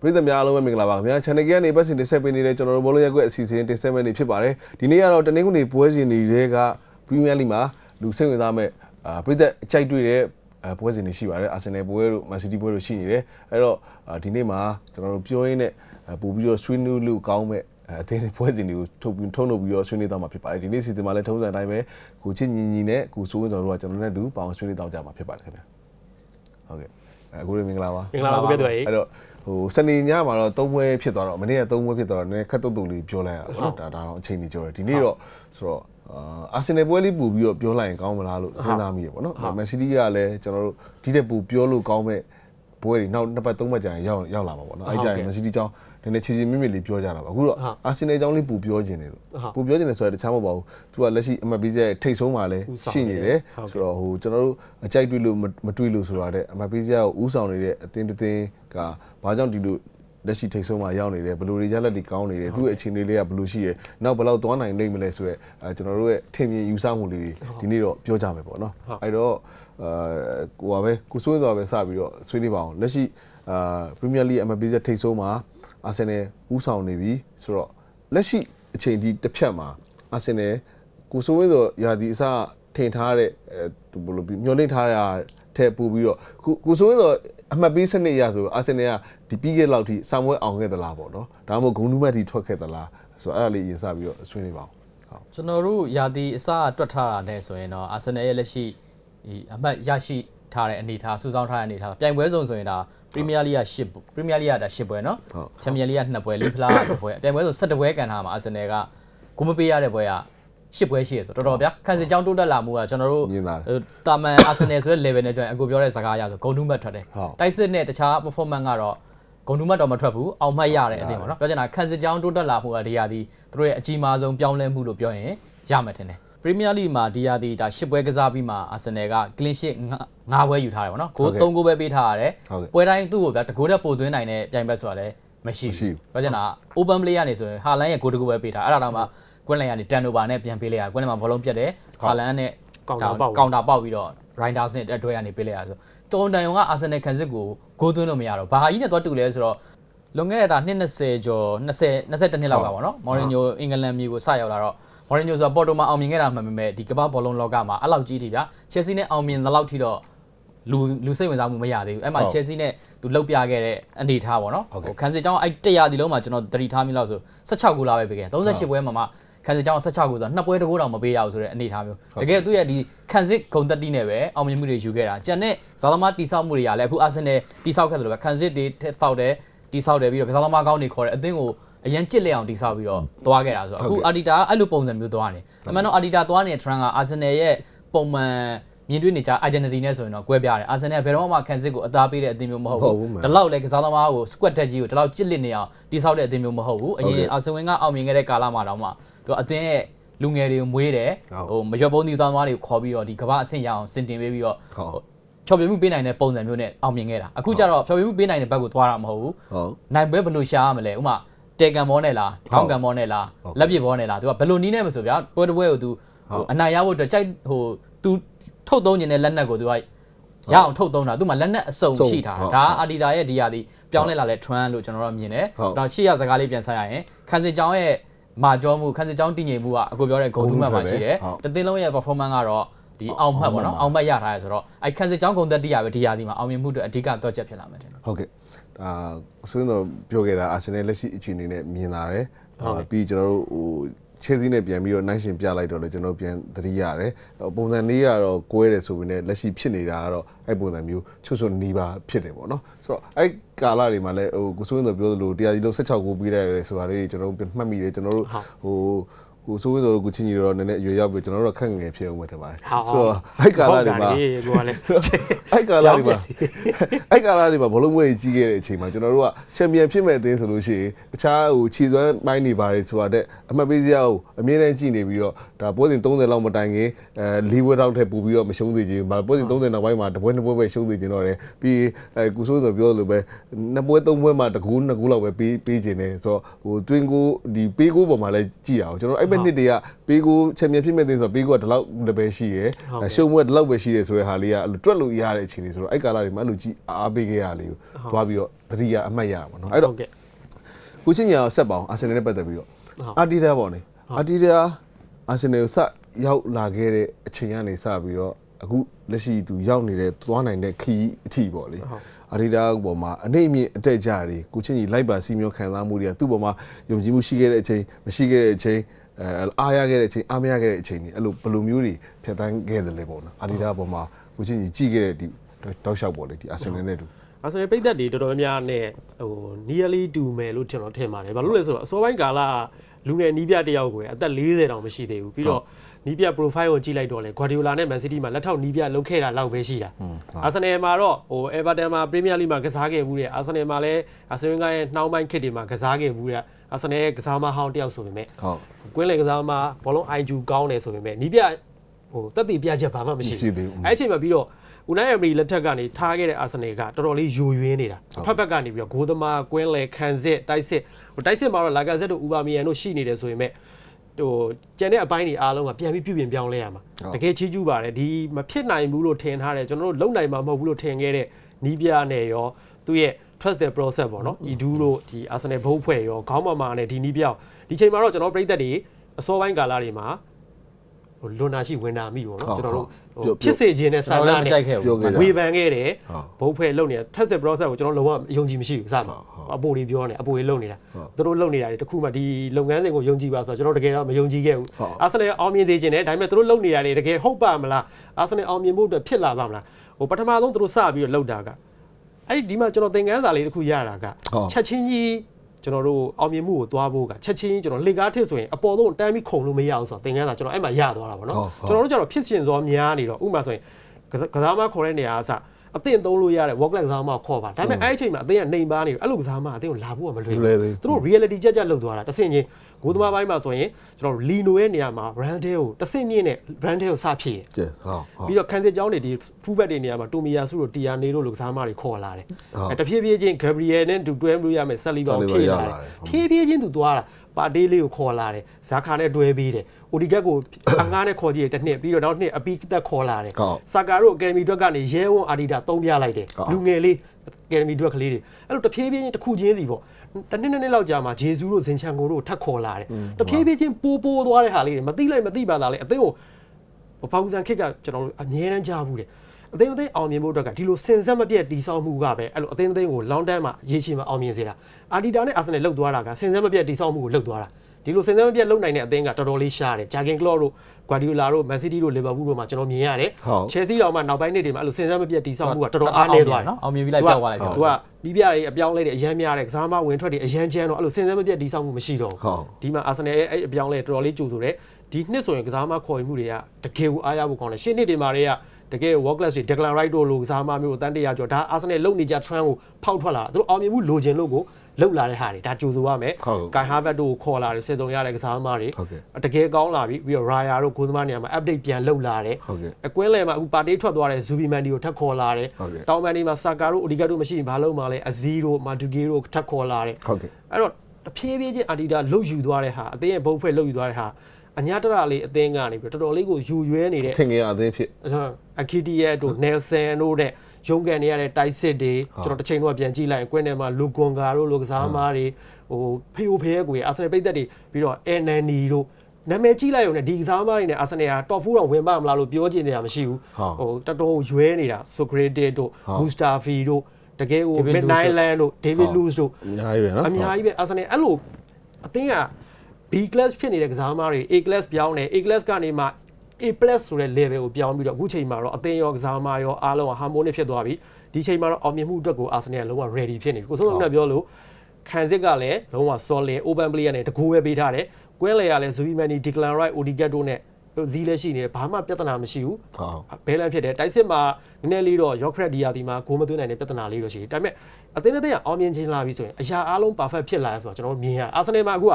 ပရိသတ်များအားလုံးပဲမင်္ဂလာပါခင်ဗျာ channel ကနေပတ်စင်တင်ဆက်ပေးနေတဲ့ကျွန်တော်တို့ဘောလုံးရက်ကွက်အစီအစဉ်တင်ဆက်မဲ့နေဖြစ်ပါတယ်ဒီနေ့ကတော့တနင်္ဂနွေပွဲစဉ်တွေကပရီးမီးယားလိမှာလူစိတ်ဝင်စားမဲ့အာပရိသတ်အကြိုက်တွေ့တဲ့အဲပွဲစဉ်တွေရှိပါတယ်အာဆင်နယ်ပွဲတို့မန်စီးတီးပွဲတို့ရှိနေတယ်အဲ့တော့အာဒီနေ့မှာကျွန်တော်တို့ပြောရင်းနဲ့အဲပို့ပြီးတော့ဆွေးနွေးလို့ကောင်းမဲ့အဲအသေးလေးပွဲစဉ်တွေကိုထုတ်ပြီးထုံးလုပ်ပြီးတော့ဆွေးနွေးတော့မှာဖြစ်ပါတယ်ဒီနေ့စီစဉ်မှာလည်းထုံးစံအတိုင်းပဲကိုချစ်ညီညီနဲ့ကိုစိုးဝင်းစောတို့ကကျွန်တော်တို့နဲ့အတူပေါင်းဆွေးနွေးတော့ကြမှာဖြစ်ပါတယ်ခင်ဗျာဟုတ်ကဲ့အဲအခုလည်းမင်္ဂလာပါမင်္ဂလာပါကိုပြတ်တော်ရေအဲ့တော့ ဟိုစနေညမှာတော့သုံးပွဲဖြစ်သွားတော့မနေ့ကသုံးပွဲဖြစ်သွားတော့နည်းခက်တုတ်တုတ်လေးပြောလိုက်ရတာပေါ့နော်ဒါဒါတော့အချိန်ကြီးပြောတယ်ဒီနေ့တော့ဆိုတော့အာအာဆင်နယ်ပွဲလေးပူပြီးတော့ပြောလိုက်ရင်ကောင်းမလားလို့စဉ်းစားမိရပေါ့နော်မန်စီးတီးကလည်းကျွန်တော်တို့ဒီတဲ့ပူပြောလို့ကောင်းမဲ့ပွဲတွေနောက်နှစ်ပတ်သုံးပတ်ကြာရင်ရောက်ရောက်လာမှာပေါ့နော်အဲ့ကြရင်မန်စီးတီးကြောင်းနည်းနည်းချီချီမြင့်မြင့်လေးပြောကြတာပါအခုတော့အာဆင်နယ်ကြောင်းလေးပူပြောခြင်းတယ်လို့ပူပြောခြင်းတယ်ဆိုတော့တခြားမဟုတ်ပါဘူးသူကလက်ရှိအမတ်ပေးချက်ထိတ်ဆုံးမှာလည်းရှိနေတယ်ဆိုတော့ဟိုကျွန်တော်တို့အကြိုက်တွေ့လို့မတွေ့လို့ဆိုတာတဲ့အမတ်ပေးချက်ကိုဥဆောင်နေတဲ့အတင်းတင်း ကဘာကြောင့်ဒီလိုလက်ရှိထိတ်ဆုံးမှာရောက်နေတယ်ဘယ်လိုတွေရလက်တွေကောင်းနေတယ်သူ့ရဲ့အခြေအနေလေးကဘယ်လိုရှိရဲနောက်ဘယ်လောက်သွားနိုင်နိုင်မလဲဆိုတော့အဲကျွန်တော်တို့ရဲ့ထင်မြင်ယူဆမှုလေးတွေဒီနေ့တော့ပြောကြမယ်ပေါ့နော်အဲ့တော့အဲကိုပါပဲကိုစိုးသွားပဲစပြီးတော့ဆွေးနွေးပါအောင်လက်ရှိအာပရီးမီးယားလိအမတ်ပေးချက်ထိတ်ဆုံးမှာအာဆင်နယ်ဥဆောင်နေပြီဆိုတော့လက်ရှိအချိန်ဒီတစ်ဖြတ်မှာအာဆင်နယ်ကိုစိုးဝင်းဆိုရာဒီအစထင်ထားတဲ့အဲဘယ်လိုမျောလင့်ထားတာထဲပို့ပြီးတော့ကိုကိုစိုးဝင်းဆို အမှတ်ပေးစနစ်ရဆိုအာဆင်နယ်ကဒီပြီးခဲ့လောက်ထိစာမွဲအောင်ခဲ့သလားပေါ့နော်ဒါမှမဟုတ်ဂုံနူးမတ်ထိထွက်ခဲ့သလားဆိုတော့အဲ့ဒါလေးရင်စပြီးတော့ဆွေးနွေးပါအောင်ဟုတ် ကျွန်တော်တို့ယာတီအစတွက်ထားတာနဲ့ဆိုရင်တော့အာဆင်နယ်ရဲ့လက်ရှိဒီအမှတ်ရရှိထားတဲ့အနေအထားစူးစောင်းထားတဲ့အနေအထားပြိုင်ပွဲစုံဆိုရင်ဒါပရီးမီးယားလိက10ပရီးမီးယားလိကဒါ10ပွဲเนาะချန်ပီယံလိက2ပွဲလီဖလား2ပွဲပြိုင်ပွဲစုံ17ပွဲကန်ထားမှာအာဆင်နယ်ကကိုမပေးရတဲ့ပွဲက 10ပွဲရှိရဆိုတော်တော်ဗျာခန်းစစ်ကြောင်းတိုးတက်လာမှုကကျွန်တော်တို့မြင်ပါတယ်ဟိုတာမန်အာဆင်နယ်ဆိုတဲ့ level နဲ့ကျွန်တော်အကိုပြောတဲ့စကားအရဆိုဂုံတူးမှတ်ထွက်တယ်ဟုတ်တိုက်စစ်နဲ့တခြား performance ကတော့ဂုံတူးမှတ်တော့မထွက်ဘူးအောင်မှတ်ရတဲ့အသင်းပေါ့နော်ပြောချင်တာခန်းစစ်ကြောင်းတိုးတက်လာမှုကဒီရာဒီသူတို့ရဲ့အကြီးမားဆုံးပြောင်းလဲမှုလို့ပြောရင်ရမယ်ထင်တယ်ပရီးမီးယားလိမှာဒီရာဒီဒါ10ပွဲကစားပြီးမှအာဆင်နယ်က clean sheet 9ပွဲယူထားတယ်ပေါ့နော်ဂိုး3ဂိုးပဲပေးထားရတယ်ဟုတ်ကဲ့ပွဲတိုင်းသူ့ကိုဗျာတကိုးတက်ပို့သွင်းနိုင်တဲ့ပြိုင်ဘက်ဆိုတာလည်းမရှိမရှိဘူးဘူးပြောချင်တာ open play ကနေဆိုရင်ဟာလန်ရဲ့ဂိုးတကူပဲပေးထားအဲ့ဒါတော့မှ ကွင်းလန်ကနေ turnover နဲ့ပြန်ပေးလိုက်ရကွင်းလန်မှာဘောလုံးပြတ်တယ်ဟာလန်နဲ့ကောင်တာပေါက်ကောင်တာပေါက်ပြီးတော့ Riders နဲ့အတွဲကနေပေးလိုက်ရဆိုတုံတန်ယုံကအာဆင်နယ်ခံစစ်ကိုဂိုးသွင်းလို့မရတော့ဘာကြီးနဲ့တော့တူလဲဆိုတော့လွန်ခဲ့တဲ့ဒါ220ကျော်20 22နှစ်လောက်ကပေါ့နော်မော်ရင်ညိုအင်္ဂလန်မျိုးကိုစရောက်လာတော့မော်ရင်ညိုဆိုတော့ပေါ်တိုမှာအောင်မြင်ခဲ့တာမှန်ပေမဲ့ဒီကမ္ဘာဘောလုံးလောကမှာအဲ့လောက်ကြီးထိဗျာချက်စီနဲ့အောင်မြင်တဲ့လောက်ထိတော့လူလူစိတ်ဝင်စားမှုမရသေးဘူးအဲ့မှာချက်စီနဲ့သူလှုပ်ပြခဲ့တဲ့အနေထားပေါ့နော်ခန်းစစ်ကြောင်းအဲ့100ဒီလုံးမှာကျွန်တော်တတိထားမိလောက်ဆို16ဂိုးလာပဲပေးခဲ့38ပွဲမှာမှ ခန်းစစ်ကြောင်း16ဂိုးဆိုတော့နှစ်ပွဲတကိုးတောင်မပေးရဘူးဆိုတဲ့အနေထားမျိုးတကယ်သူ့ရဲ့ဒီခန်းစစ်ဂုံတက်တီနဲ့ပဲအောင်မြင်မှုတွေယူခဲ့တာကျန်တဲ့ဇာသမားတိဆောက်မှုတွေကလည်းအခုအာဆင်နယ်တိဆောက်ခဲ့တယ်လို့ပဲခန်းစစ်တွေထက်ဆောက်တယ်တိဆောက်တယ်ပြီးတော့ကစားသမားကောင်းတွေခေါ်တယ်အသင်းကိုအရင်ကြစ်လက်အောင်တိဆောက်ပြီးတော့သွားခဲ့တာဆိုတော့အခုအာဒီတာကအဲ့လိုပုံစံမျိုးသွားနေအမှန်တော့အာဒီတာသွားနေတဲ့ trend ကအာဆင်နယ်ရဲ့ပုံမှန် မြင်တွေ့နေကြ identity နဲ့ဆိုရင်တော့ကွဲပြားတယ်အာဆင်နယ်ဘယ်တော့မှခန်းစစ်ကိုအသားပေးတဲ့အသင်းမျိုးမဟုတ်ဘူးဒီလောက်လေကစားသမားကို squad တက်ကြီးကိုဒီလောက်ကြစ်လက်နေအောင်တိဆောက်တဲ့အသင်းမျိုးမဟုတ်ဘူးအရင်အာဆင်ဝင်ကအောင်မြင်ခဲ့တဲ့ကာလမှာတော့မှသူအသင်းရဲ့လူငယ်တွေကိုမွေးတယ်ဟိုမရွက်ပုံးသီးသားသမားတွေကိုခေါ်ပြီးတော့ဒီကမ္ဘာအဆင့်ရအောင်စင်တင်ပေးပြီးတော့ဟုတ်ဖြောပြမှုပေးနိုင်တဲ့ပုံစံမျိုးနဲ့အောင်မြင်ခဲ့တာအခုကျတော့ဖြောပြမှုပေးနိုင်တဲ့ဘက်ကိုသွားတာမဟုတ်ဘူးဟုတ်နိုင်ပွဲဘယ်လိုရှာရမလဲဥမာတေကန်ဘောနဲ့လားခေါင်းကန်ဘောနဲ့လားလက်ပစ်ဘောနဲ့လားသူကဘယ်လိုနီးနေမဆိုဗျာပွဲတစ်ပွဲကို तू ဟိုအနိုင်ရဖို့အတွက်ကြိုက်ဟို तू ထုတ်သုံးနေတဲ့လက်နက်ကို तू ကရအောင်ထုတ်သုံးတာသူမှလက်နက်အစုံရှိထားတာဒါအာဒီတာရဲ့ဒီယာဒီပြောင်းလဲလာတဲ့ trend လို့ကျွန်တော်တို့မြင်တယ်ကျွန်တော်ရှေ့ရစကားလေးပြန်ဆက်ရရင်ခန်းစစ်ကြောင်းရဲ့မာကျော်မှုခန်းစစ်ကြောင်းတည်ငြိမ်မှုကအခုပြောတဲ့ဂုံတူးမှတ်မှာရှိတယ်တသိန်းလုံးရဲ့ performance ကတော့ဒီအောင်မှတ်ပေါ့နော်အောင်မှတ်ရထားရဆိုတော့အဲခန်းစစ်ကြောင်းဂုံတက်တိရပဲဒီယာဒီမှာအောင်မြင်မှုအတွက်အဓိကတော့ချက်ဖြစ်လာမယ်ထင်တယ်ဟုတ်ကဲ့အာဆွေးနွေးပြောခဲ့တာအာဆင်နယ်လက်ရှိအခြေအနေနဲ့မြင်လာတယ်အာပြီးကျွန်တော်တို့ဟို ချဲစီနဲ့ပြန်ပြီးတော့နိုင်ရှင်ပြလိုက်တော့လေကျွန်တော်တို့ပြန်သတိရတယ်ပုံစံလေးကတော့ကွဲတယ်ဆိုပေမဲ့လက်ရှိဖြစ်နေတာကတော့အဲ့ပုံစံမျိုးချွတ်ချွတ်နီးပါဖြစ်တယ်ပေါ့နော်ဆိုတော့အဲ့ကာလတွေမှာလည်းဟိုကိုစိုးင်းဆိုပြောသလိုတရားကြီးလုံး16ကိုပြီးရတယ်ဆိုတာလေးကျွန်တော်တို့မှတ်မိတယ်ကျွန်တော်တို့ဟို ကိုစိုးဝင်းဆိုတော့ကိုချင်းကြီးတော့နည်းနည်းအရွယ်ရောက်ပြီကျွန်တော်တို့ခက်ငယ်ဖြစ်အောင်ပဲထင်ပါတယ်ဆိုတော့အဲ့ကာလတွေမှာကိုကလည်းအဲ့ကာလာတွေမှာအဲ့ကာလာတွေမှာဘလုံးမွေးကြီးခဲ့တဲ့အချိန်မှာကျွန်တော်တို့ကချန်ပီယံဖြစ်မဲ့အသင်းဆိုလို့ရှိရင်တခြားဟိုခြေစွမ်းပိုင်းနေပါတယ်ဆိုတာတဲ့အမှတ်ပေးစရာကိုအမြဲတမ်းကြည့်နေပြီးတော့ဒါပွဲစဉ်30လောက်မတိုင်ခင်အဲ၄ဘွဲတော့ထက်ပို့ပြီးတော့မရှုံးစေချင်ဘူးပွဲစဉ်30နောက်ပိုင်းမှာတပွဲနှစ်ပွဲပဲရှုံးစေချင်တော့တယ်ပြီးအဲကုဆိုးဆိုပြောလို့ပဲနှစ်ပွဲသုံးပွဲမှာတကူနှစ်ကူလောက်ပဲပေးပေးချင်တယ်ဆိုတော့ဟိုတွင်းကိုဒီပေးကိုပေါ်မှာလည်းကြည့်ရအောင်ကျွန်တော်အဲ့ဘက်နှစ်တည်းကပေးကိုချန်ပီယံဖြစ်မဲ့တင်ဆိုတော့ပေးကိုကဒီလောက်တပဲရှိရယ်ရှုံးမွေးဒီလောက်ပဲရှိတယ်ဆိုတဲ့ဟာလေးကအဲ့လိုတွက်လို့ရတဲ့အခြေအနေဆိုတော့အဲ့ကာလတွေမှာအဲ့လိုကြည့်အားပေးခဲ့ရလေးကိုသွားပြီးတော့တတိယအမှတ်ရပါတော့အဲ့တော့ဟုတ်ကဲ့ကိုချင်းညာဆက်ပါအောင်အာဆင်နယ်နဲ့ပတ်သက်ပြီးတော့ဟုတ်အာတီတာပေါ့နေအာတီတာအာဆင်နယ်ကိုစရောက်လာခဲ့တဲ့အချိန်ကနေစပြီးတော့အခုလက်ရှိသူရောက်နေတဲ့သွားနိုင်တဲ့ခီးအထီပေါ့လေအာတီတာပေါ်မှာအနေအမြင့်အတက်ကြတွေကိုချင်းကြီးလိုက်ပါစီမျိုးခံစားမှုတွေကသူ့ပေါ်မှာယုံကြည်မှုရှိခဲ့တဲ့အချိန်မရှိခဲ့တဲ့အချိန် အဲအားရခဲ့တဲ့အချိန်အားမရခဲ့တဲ့အချိန်တွေအဲ့လိုဘယ်လိုမျိုးတွေဖြတ်တန်းခဲ့တယ်လဲပေါ့နော်အာတီတာပေါ်မှာကိုချင်းကြီးကြည့်ခဲ့တဲ့ဒီတောက်လျှောက်ပေါ့လေဒီအာဆင်နယ်နဲ့တူအာဆင်နယ်ပိတ်သက်တွေတော်တော်များများနဲ့ဟို nearly တူမယ်လို့ကျွန်တော်ထင်ပါတယ်ဘာလို့လဲဆိုတော့အစောပိုင်းကာလလူငယ်နီးပြတယောက်ကိုအသက်40တောင်မရှိသေးဘူးပြီးတော့နီးပြ profile ကိုကြည့်လိုက်တော့လေ Guardiola နဲ့ Man City မှာလက်ထောက်နီးပြလုပ်ခဲ့တာလောက်ပဲရှိတာအာဆင်နယ်မှာတော့ဟို Everton မှာ Premier League မှာကစားခဲ့ဘူးတဲ့အာဆင်နယ်မှာလည်းအာဆင်နယ်ရဲ့နှောင်းပိုင်းခစ်တွေမှာကစားခဲ့ဘူးတဲ့ အာဆင်နယ်ကစားမဟောင်းတယောက်ဆိုပေမဲ့ဟုတ်ကွင်းလေကစားမှာဘောလုံး IQ ကောင်းတယ်ဆိုပေမဲ့နီးပြဟိုတက်တည်ပြချက်ဘာမှမရှိမရှိသေးဘူးအဲ့အချိန်မှာပြီးတော့ Unai Emery လက်ထက်ကနေထားခဲ့တဲ့ Arsenal ကတော်တော်လေးယိုယွင်းနေတာဖက်ဖက်ကနေပြီးတော့ဂိုးသမားကွင်းလေခံစစ်တိုက်စစ်ဟိုတိုက်စစ်မှာတော့ Lacazette တို့ Aubameyang တို့ရှိနေတယ်ဆိုပေမဲ့ဟိုကျန်တဲ့အပိုင်းတွေအားလုံးကပြန်ပြီးပြုပြင်ပြောင်းလဲရမှာတကယ်ချီးကျူးပါတယ်ဒီမဖြစ်နိုင်ဘူးလို့ထင်ထားတယ်ကျွန်တော်တို့လုံနိုင်မှာမဟုတ်ဘူးလို့ထင်ခဲ့တဲ့နီးပြနဲ့ရောသူ့ရဲ့ trust the process ပေါ့နော် EDU တို့ဒီ Arsenal ဘုတ်ဖွဲ့ရောခေါင်းမမာနဲ့ဒီနီးပြောင်းဒီချိန်မှာတော့ကျွန်တော်ပြည်သက်တွေအစောပိုင်းကာလတွေမှာဟိုလွန်နာရှိဝင်နာမိပေါ့နော်ကျွန်တော်တို့ဟိုဖြစ်စေခြင်းနဲ့ဆကျွန်န္ဒတော်လည်းမနဲ့ကြိုက်ခဲ့ဘူးပြောခဲ့တာဝေဖန်ခဲ့တယ်ဟုတ်ဘုတ်ဖွဲ့လုံနေတဲ့ test process ကိုကျွန်တော်လုံးဝယုံကြည်မရှိဘူးစမှာဟုတ်အပိုတွေပြောနေအပိုတွေလုံနေတာဟုတ်သူတို့လုံနေတာတွေတခုမှဒီလုပ်ငန်းစဉ်ကိုယုံကြည်ပါဆိုတော့ကျွန်တော်တကယ်တော့မယုံကြည်ခဲ့ဘူးဟုတ်အာဆင်နယ်အောင်မြင်သေးခြင်းနဲ့ဒါပေမဲ့သူတို့လုံနေတာတွေတကယ်ဟုတ်ပါမလားအာဆင်နယ်အောင်မြင်ဖို့အတွက်ဖြစ်လာပါမလားဟိုပထမဆုံးသူတို့စပြီးတော့လုံတာက အဲ့ဒီဒီမှာကျွန်တော်သင်ခန်းစာလေးတစ်ခုရတာကဟုတ်ချက်ချင်းကြီးကျွန်တော်တို့အောင်မြင်မှုကိုသွားဖို့ကချက်ချင်းကြီးကျွန်တော်လေကားထစ်ဆိုရင်အပေါ်ဆုံးတန်းပြီးခုံလို့မရအောင်ဆိုတော့သင်ခန်းစာကျွန်တော်အဲ့မှာရသွားတာပေါ့နော်ဟုတ်ဟုတ်ကျွန်တော်တို့ကျတော့ဖြစ်ရှင်စောများနေတော့ဥပမာဆိုရင်ကစားကစားမခေါ်တဲ့နေရာအစ အသင့်သုံးလို့ရတဲ့ work line ကစားမခေါ်ပါဒါပေမဲ့အဲ့ဒီအချိန်မှာအသင်ကနေပါနေတော့အဲ့လိုကစားမအသင်ကိုလာဖို့ကမလွယ်မလွယ်သေးဘူးသူတို့ reality ကြက်ကြက်လောက်သွားတာတစ်ဆင့်ချင်းဂိုးသမားပိုင်းမှာဆိုရင်ကျွန်တော်တို့ Lino ရဲ့နေရာမှာ Randall ကိုတစ်ဆင့်မြင့်နဲ့ Randall ကိုစဖြစ်ရကျဟုတ်ဟုတ်ပြီးတော့ခံစစ်ကြောင်းတွေဒီ fullback တွေနေရာမှာတိုမီယာစုတို့တီယာနေတို့လိုကစားမတွေခေါ်လာတယ်ဟုတ်အဲတဖြည်းဖြည်းချင်း Gabriel နဲ့တူတွဲမလို့ရမယ်ဆက်လီဘာကို Saliba ဖြည့်လာရတယ်လာတယ်ဖြည်းဖြည်းချင်းသူသွားတာပါတေးလေးကိုခေါ်လာတယ်ဇာခါနဲ့တွဲပေးတယ် အိုဒီဂက်ကိုအငားနဲ့ခေါ်ကြည့်တယ်တစ်နှစ်ပြီးတော့နောက်နှစ်အပီးသက်ခေါ်လာတယ်ဟုတ်ဆာကာတို့အကယ်ဒမီတွက်ကနေရဲဝံအာဒီတာသုံးပြလိုက်တယ်ဟုတ်လူငယ်လေးအကယ်ဒမီတွက်ကလေးတွေအဲ့လိုတဖြည်းဖြည်းချင်းတစ်ခုချင်းစီပေါ့တစ်နှစ်နှစ်နှစ်လောက်ကြာမှာဂျေဇူးတို့ဇင်ချန်ကိုတို့ထပ်ခေါ်လာတယ်တဖြည်းဖြည်းချင်းပိုးပိုးသွားတဲ့ဟာလေးတွေမသိလိုက်မသိပါသားလေအသိကိုဘောင်ဆန်ခစ်ကကျွန်တော်တို့အငြင်းတန်းကြားဘူးတယ်အသိအသိအောင်မြင်ဖို့အတွက်ကဒီလိုစင်စက်မပြတ်တီဆောက်မှုကပဲအဲ့လိုအသိအသိကို long term မှာရေရှည်မှာအောင်မြင်စေတာအာဒီတာနဲ့အာဆင်နယ်လှုပ်သွားတာကစင်စက်မပြတ်တီဆောက်မှုကိုလှုပ်သွားတာ ဒီလိုစင်စက်မပြတ်လှုပ်နိုင်တဲ့အသင်းကတော်တော်လေးရှားတယ်ဂျာဂင်ကလော့တို့ဂွာဒီယိုလာတို့မန်စီးတီးတို့လီဗာပူးတို့မှာကျွန်တော်မြင်ရတယ်ဟုတ်ချယ်ဆီတော်မှာနောက်ပိုင်းနှစ်တွေမှာအဲ့လိုစင်စက်မပြတ်တီဆောက်မှုကတော်တော်အားနည်းသွားတယ်နော်အောင်မြင်ပြီးလိုက်ပြောက်သွားလိုက်သူကဒီပြတွေအပြောင်းလဲတွေအရန်များတယ်ကစားမဝင်ထွက်တွေအရန်ကျန်းတော့အဲ့လိုစင်စက်မပြတ်တီဆောက်မှုမရှိတော့ဟုတ်ဒီမှာအာဆင်နယ်ရဲ့အဲ့အပြောင်းလဲတော်တော်လေးကြိုဆိုတယ်ဒီနှစ်ဆိုရင်ကစားမခေါ်ယူမှုတွေကတကယ်ကိုအားရဖို့ကောင်းတယ်ရှင်းနှစ်တွေမှာတွေကတကယ် work class တွေ Declan Rice တို့လိုကစားမမျိုးအတန်းတရာကျော်ဒါအာဆင်နယ်လုံနေကြ trend ကိုဖောက်ထွက်လာတာသူတို့အောင်မြင်မှုလိုချင်လို့ကို လှုပ်လာတဲ့ဟာတွေဒါကြိုဆိုရမယ်ဟုတ်ကန်ဟာဘတ်တို့ကိုခေါ်လာတယ်စေတုံရတဲ့ကစားမတွေဟုတ်ကဲ့တကယ်ကောင်းလာပြီပြီးတော့ Raya တို့ကိုသမားနေရာမှာ update ပြန်လုပ်လာတယ်ဟုတ်ကဲ့အကွင်းလဲမှာအခုပါတီထွက်သွားတဲ့ Zubi Mandi ကိုထပ်ခေါ်လာတယ်ဟုတ်ကဲ့တောင်မန်ဒီမှာ Saka တို့ Odiga တို့မရှိရင်ဘာလုပ်မှာလဲ Aziz တို့ Madueke တို့ထပ်ခေါ်လာတယ်ဟုတ်ကဲ့အဲ့တော့တဖြည်းဖြည်းချင်းအာဒီတာလှုပ်ယူသွားတဲ့ဟာအသင်းရဲ့ဘုတ်ဖွဲ့လှုပ်ယူသွားတဲ့ဟာအညာတရလေးအသင်းကနေပြီးတော့တော်တော်လေးကိုယူရွဲနေတဲ့ထင်ကြီးအသေးဖြစ်အခီတီယက်တို့နယ်ဆန်တို့နဲ့ ရုံးကန်နေရတဲ့တိုက်စစ်တွေဟုတ်ကျွန်တော်တစ်ချိန်တော့ပြန်ကြည့်လိုက်ရင်ကွင်းထဲမှာလူကွန်ဂါတို့လူကစားမားတွေဟိုဖေယိုဖေယက်ကိုအာဆင်နယ်ပိတ်သက်တွေပြီးတော့အန်နန်နီတို့နာမည်ကြီးလိုက်ရုံနဲ့ဒီကစားမားတွေနဲ့အာဆင်နယ်ကတော့ဖူးတော့ဝင်ပါမလားလို့ပြောချင်တယ်မရှိဘူးဟုတ်ဟိုတော်တော်ရွဲနေတာဆိုဂရေတစ်တို့ဟုတ်မူစတာဖီတို့တကယ်ကို David မစ်နိုင်လန်တို့ဒေးဗစ်ဟုတ်လူးစ်တို့အများကြီးပဲနော်အများကြီးပဲအာဆင်နယ်အဲ့လိုအသင်းက B class ဖြစ်နေတဲ့ကစားသမားတွေ A class ပြောင်းတယ် A class ကနေမှ A plus ဆိုတဲ့ level ကိုပြောင်းပြီးတော့အခုချိန်မှာတော့အသင်းရောကစားသမားရောအားလုံးက harmonic ဖြစ်သွားပြီဒီချိန်မှာတော့အောင်မြင်မှုအတွက်ကိုအာဆင်နယ်ကလုံးဝ ready ဖြစ်နေပြီကိုစိုးလုံးနဲ့ပြောလို့ခံစစ်ကလည်းလုံးဝ solid open player နဲ့တကူပဲပေးထားတယ်ကွင်းလေရလည်း Zubimani Declan Rice Odegaard တို့နဲ့ဇီးလည်းရှိနေတယ်ဘာမှပြဿနာမရှိဘူးဟုတ်ဘဲလန်ဖြစ်တယ်တိုက်စစ်မှာနည်းနည်းလေးတော့ your credit ဒီယာဒီမှာဂိုးမသွင်းနိုင်တဲ့ပြဿနာလေးတော့ရှိတယ်ဒါပေမဲ့အသင်းအသင်းကအောင်မြင်ခြင်းလာပြီဆိုရင်အရာအားလုံး perfect ဖြစ်လာရဆိုတော့ကျွန်တော်တို့မြင်ရအာဆင်နယ်မှာအခုက